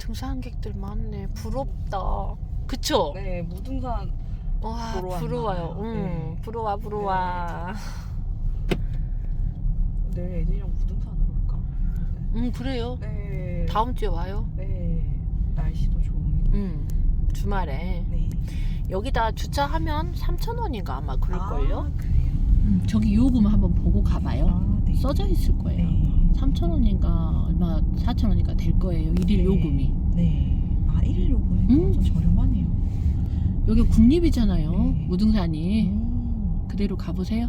등산객들 많네. 부럽다. 그쵸? 네, 무등산 와, 보러 왔나 부러워요. 봐요. 응, 네. 부러워, 부러워. 내일 애들이랑 무등산으로 올까? 응, 그래요. 네. 다음 주에 와요. 네. 날씨도 좋으니까. 응, 주말에. 네. 여기다 주차하면 3,000원인가 아마 그럴걸요? 아, 그래요. 음, 저기 요금 한번 보고 가봐요. 아, 네. 써져 있을 거예요. 네. 3,000원인가 얼마 4,000원인가 될 거예요. 일일 네. 요금이. 네. 아, 1일 요금이 음. 좀 저렴하네요. 여기 국립이잖아요. 네. 무등산이. 음. 그대로 가보세요.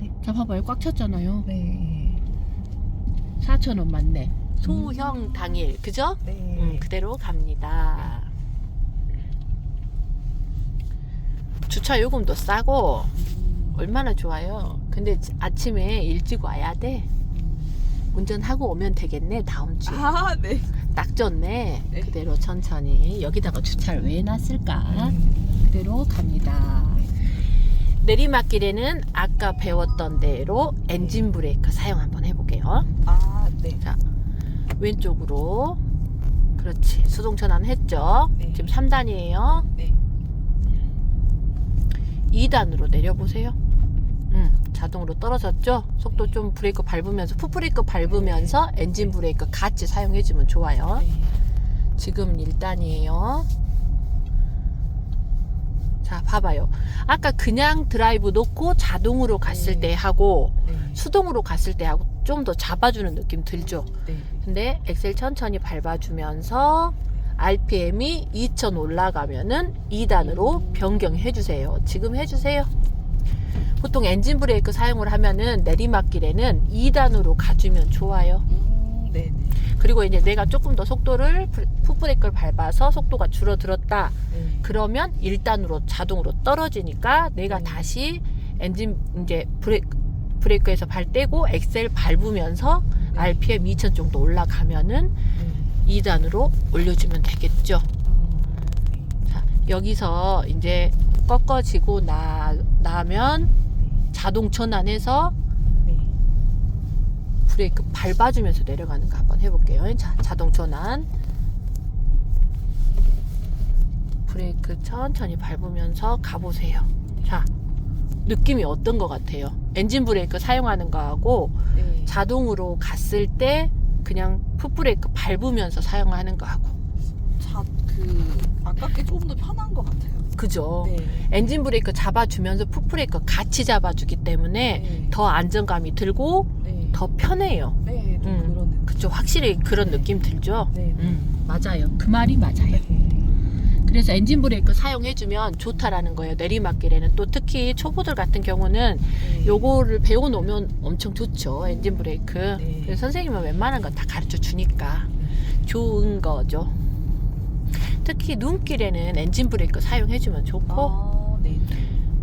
네. 자, 봐봐요. 꽉 찼잖아요. 네. 4,000원 맞네. 소형 당일. 그죠? 네. 음, 그대로 갑니다. 주차 요금도 싸고 얼마나 좋아요. 근데 아침에 일찍 와야 돼. 운전하고 오면 되겠네 다음 주에. 아, 네. 딱 좋네. 네. 그대로 천천히 여기다가 주차를 왜 해놨을까? 음. 그대로 갑니다. 내리막길에는 아까 배웠던 대로 엔진 브레이크 사용 한번 해볼게요. 아, 네. 왼쪽으로 그렇지 수동 전환 했죠 네. 지금 3단이에요 네. 2단으로 내려보세요 음, 자동으로 떨어졌죠 속도 좀 브레이크 밟으면서 풋브레이크 밟으면서 엔진 브레이크 같이 사용해주면 좋아요 네. 지금 1단이에요 자 봐봐요 아까 그냥 드라이브 놓고 자동으로 갔을 네. 때 하고 네. 수동으로 갔을 때 하고 좀 더 잡아주는 느낌 들죠 네. 근데 엑셀 천천히 밟아주면서 RPM이 2000 올라가면은 2단으로 변경해 주세요. 지금 해 주세요. 보통 엔진 브레이크 사용을 하면은 내리막길에는 2단으로 가주면 좋아요. 음, 네. 네. 그리고 이제 내가 조금 더 속도를 프- 풋브레이크를 밟아서 속도가 줄어들었다. 네. 그러면 1단으로 자동으로 떨어지니까 내가 네. 다시 엔진 이제 브레이크 브레이크에서 발 떼고 엑셀 밟으면서 네. RPM 2000 정도 올라가면은 네. 2단으로 올려주면 되겠죠. 음, 자, 여기서 이제 꺾어지고 나, 나면 자동 전환해서 네. 브레이크 밟아주면서 내려가는 거 한번 해볼게요. 자, 자동 전환. 브레이크 천천히 밟으면서 가보세요. 자, 느낌이 어떤 것 같아요? 엔진 브레이크 사용하는 거하고 네. 자동으로 갔을 때 그냥 풋브레이크 밟으면서 사용하는 거하고. 자, 그 아깝게 조금 더 편한 것 같아요. 그죠? 네. 엔진 브레이크 잡아주면서 풋브레이크 같이 잡아주기 때문에 네. 더 안정감이 들고 네. 더 편해요. 네, 좀 음. 그런 느낌. 그죠? 확실히 그런 느낌 들죠? 네. 음, 맞아요. 그 말이 맞아요. 네. 그래서 엔진 브레이크 사용해주면 좋다라는 거예요. 내리막길에는 또 특히 초보들 같은 경우는 네. 요거를 배워놓으면 엄청 좋죠. 엔진 브레이크. 네. 그래서 선생님은 웬만한 건 다 가르쳐 주니까 좋은 거죠. 특히 눈길에는 엔진 브레이크 사용해주면 좋고 아, 네.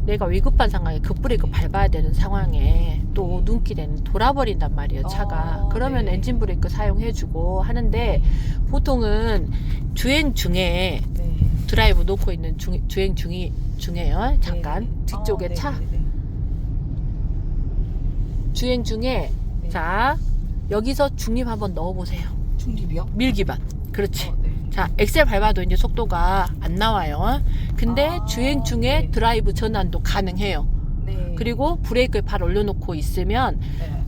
내가 위급한 상황에 급브레이크 밟아야 되는 상황에 또 눈길에는 돌아버린단 말이에요 차가 어, 그러면 네. 엔진 브레이크 사용해주고 하는데 보통은 주행 중에 네. 드라이브 놓고 있는 중, 주행 중이 중에요 잠깐 네. 뒤쪽에 아, 네, 차 네, 네. 주행 중에 네. 자 여기서 중립 한번 넣어보세요 중립이요? 밀기반 그렇지 어, 네. 자 엑셀 밟아도 이제 속도가 안 나와요 근데 아, 주행 중에 네. 드라이브 전환도 가능해요 네. 그리고 브레이크에 발 올려놓고 있으면 네.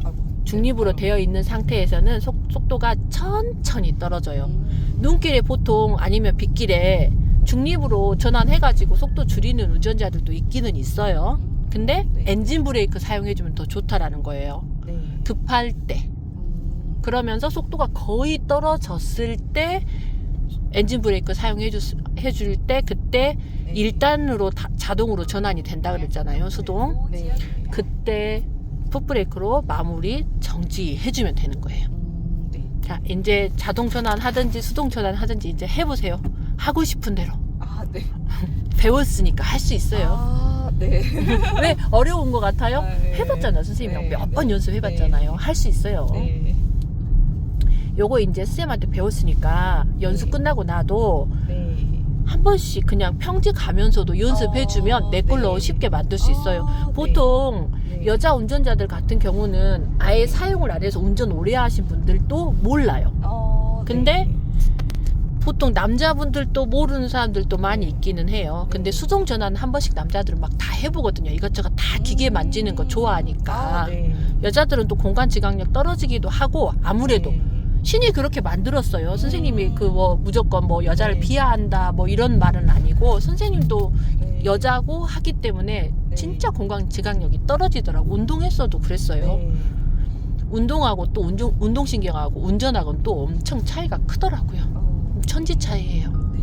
중립으로 네. 되어 있는 상태에서는 속, 속도가 천천히 떨어져요. 음. 눈길에 보통 아니면 빗길에 중립으로 전환해가지고 속도 줄이는 운전자들도 있기는 있어요. 근데 네. 엔진 브레이크 사용해주면 더 좋다라는 거예요. 네. 급할 때. 음. 그러면서 속도가 거의 떨어졌을 때 엔진 브레이크 사용해줄 해줄 때 그때 네. 1단으로 자동으로 전환이 된다 그랬잖아요. 수동. 네. 그때 풋브레이크로 마무리 정지해 주면 되는 거예요. 음, 네. 자, 이제 자동 전환 하든지 수동 전환 하든지 이제 해 보세요. 하고 싶은 대로. 아, 네. 배웠으니까 할 수 있어요. 아, 네. 왜 어려운 것 같아요? 아, 네. 해봤잖아요. 선생님이랑 네, 몇번 네. 연습해봤잖아요. 네. 할수 있어요. 네. 요거 이제 선생님한테 배웠으니까 연습 네. 끝나고 나도 네. 한 번씩 그냥 평지 가면서도 연습해주면 어, 내 걸로 네. 쉽게 만들 수 있어요. 아, 네. 보통 네. 여자 운전자들 같은 경우는 아예 사용을 안 해서 운전 오래 하신 분들도 몰라요. 어, 근데 네. 보통 남자분들도 모르는 사람들도 많이 있기는 해요. 근데 수동 전환 한 번씩 남자들은 막 다 해보거든요. 이것저것 다 기계 만지는 거 좋아하니까. 아, 네. 여자들은 또 공간 지각력 떨어지기도 하고 아무래도 네. 신이 그렇게 만들었어요. 선생님이 음. 그뭐 무조건 뭐 여자를 네. 비하한다 뭐 이런 말은 아니고 선생님도 네. 여자고 하기 때문에 네. 진짜 공간 지각력이 떨어지더라고. 운동했어도 그랬어요. 네. 운동하고 또 운동 운동신경하고 운전하고는 또 엄청 차이가 크더라고요. 어, 천지 차이예요. 네.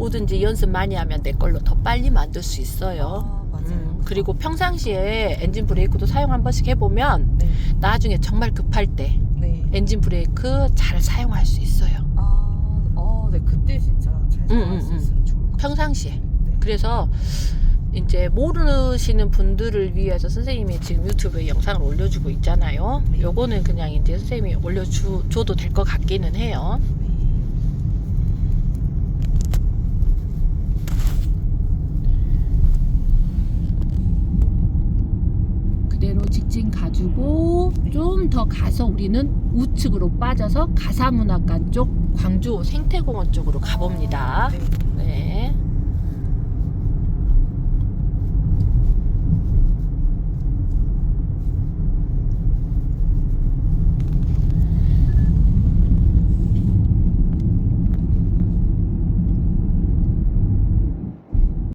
뭐든지 연습 많이 하면 내 걸로 더 빨리 만들 수 있어요. 아, 맞아요. 음, 그리고 평상시에 엔진 브레이크도 사용 한 번씩 해보면 네. 나중에 정말 급할 때 네. 엔진 브레이크 잘 사용할 수 있어요. 아, 어, 네. 그때 진짜 잘 음, 사용할 음, 수 음. 있으면 좋을 것 같아요. 평상시에. 네. 그래서 이제 모르시는 분들을 위해서 선생님이 지금 유튜브에 영상을 올려주고 있잖아요. 네. 요거는 그냥 이제 선생님이 올려줘도 될 것 같기는 해요. 네. 그대로 직진 가지고 좀 더 가서 우리는 우측으로 빠져서 가사문화관 쪽 광주 생태공원 쪽으로 가봅니다. 네. 네.